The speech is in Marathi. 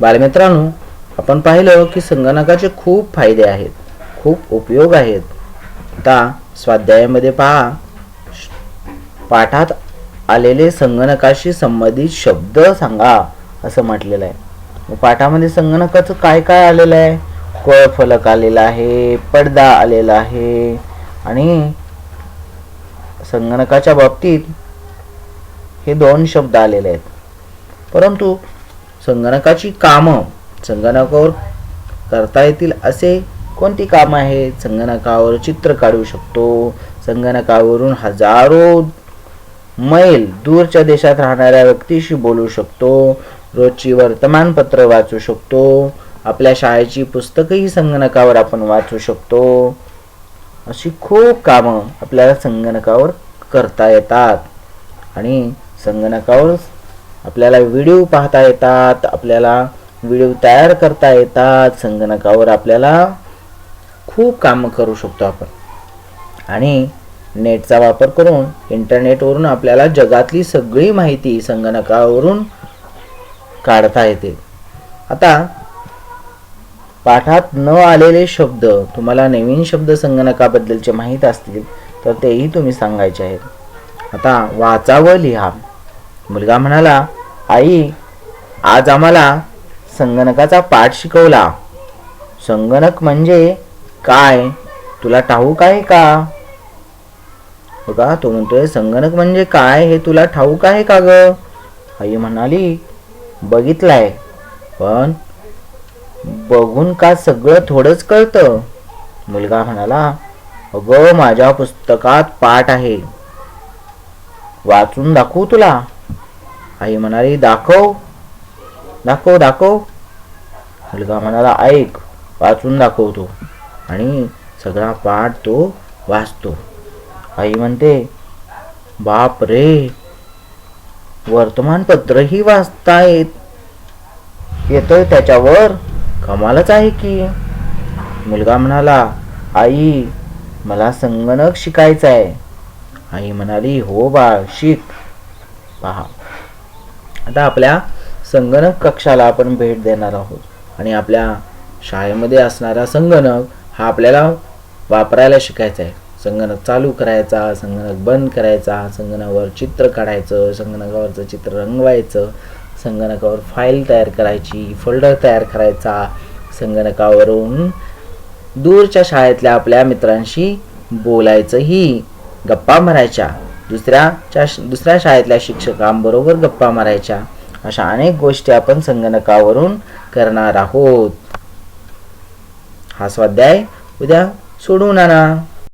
बालमित्रांनो आपण पाहिलं की संगणकाचे खूप फायदे आहेत खूप उपयोग आहेत. आता स्वाध्यायामध्ये पहा पाठात आलेले संगणकाशी संबंधित शब्द सांगा असं म्हटलेलं आहे. पाठामध्ये संगणकाचं काय काय आलेलं आहे? कळ फलक आलेला आहे पडदा आलेला आहे आणि संगणकाच्या बाबतीत हे दोन शब्द आलेले आहेत. परंतु संगणकाची कामं संगणकावर करता येतील असे कोणती कामं आहेत? संगणकावर चित्र काढू शकतो. संगणकावरून हजारो मैल दूरच्या देशात राहणाऱ्या व्यक्तीशी बोलू शकतो. रोजची वर्तमानपत्र वाचू शकतो. आपल्या शाळेची पुस्तकही संगणकावर आपण वाचू शकतो. अशी खूप कामं आपल्याला संगणकावर करता येतात. आणि संगणकावर आपल्याला व्हिडिओ पाहता येतात आपल्याला व्हिडिओ तयार करता येतात संगणकावर आपल्याला खूप कामं करू शकतो आपण. आणि नेटचा वापर करून इंटरनेटवरून आपल्याला जगातली सगळी माहिती संगणकावरून काढता येते. आता पाठात न आलेले शब्द तुम्हाला नवीन शब्द संगणकाबद्दलचे माहीत असतील तर तेही तुम्ही सांगायचे आहेत. आता वाचा व लिहा. मुलगा म्हणाला आई आज आम्हाला संगणकाचा पाठ शिकवला. संगणक म्हणजे काय? तुला ठाऊक आहे का? बघा तो म्हणतोय संगणक म्हणजे काय हे तुला ठाऊक आहे का ग? आई म्हणाली बघितलाय. पण बघून का सगळं थोडंच कळतं? मुलगा म्हणाला अगं माझ्या पुस्तकात पाठ आहे. वाचून दाखवू तुला. आई म्हणाली दाखव दाखव दाखव मुलगा म्हणाला ऐक वाचून दाखवतो. आणि सगळा पाठ तो वाचतो. आई म्हणते बाप रे वर्तमानपत्रही वाचता येत येतोय त्याच्यावर कमालच आहे की. मुलगा म्हणाला आई मला संगणक शिकायचा आहे आई म्हणाली हो बाळ शिक. पहा. आता आपल्या संगणक कक्षाला आपण भेट देणार आहोत. आणि आपल्या शाळेमध्ये असणारा संगणक हा आपल्याला वापरायला शिकायचा आहे. संगणक चालू करायचा संगणक बंद करायचा संगणकावर चित्र काढायचं संगणकावरचं चित्र रंगवायचं संगणकावर फाईल तयार करायची फोल्डर तयार करायचा संगणकावरून दूरच्या शाळेतल्या आपल्या मित्रांशी बोलायचंही गप्पा मारायच्या. दुसऱ्याच्या दुसऱ्या शाळेतल्या शिक्षकांबरोबर गप्पा मारायच्या. अशा अनेक गोष्टी आपण संगणकावरून करणार आहोत. हा स्वाध्याय उद्या सोडून आणा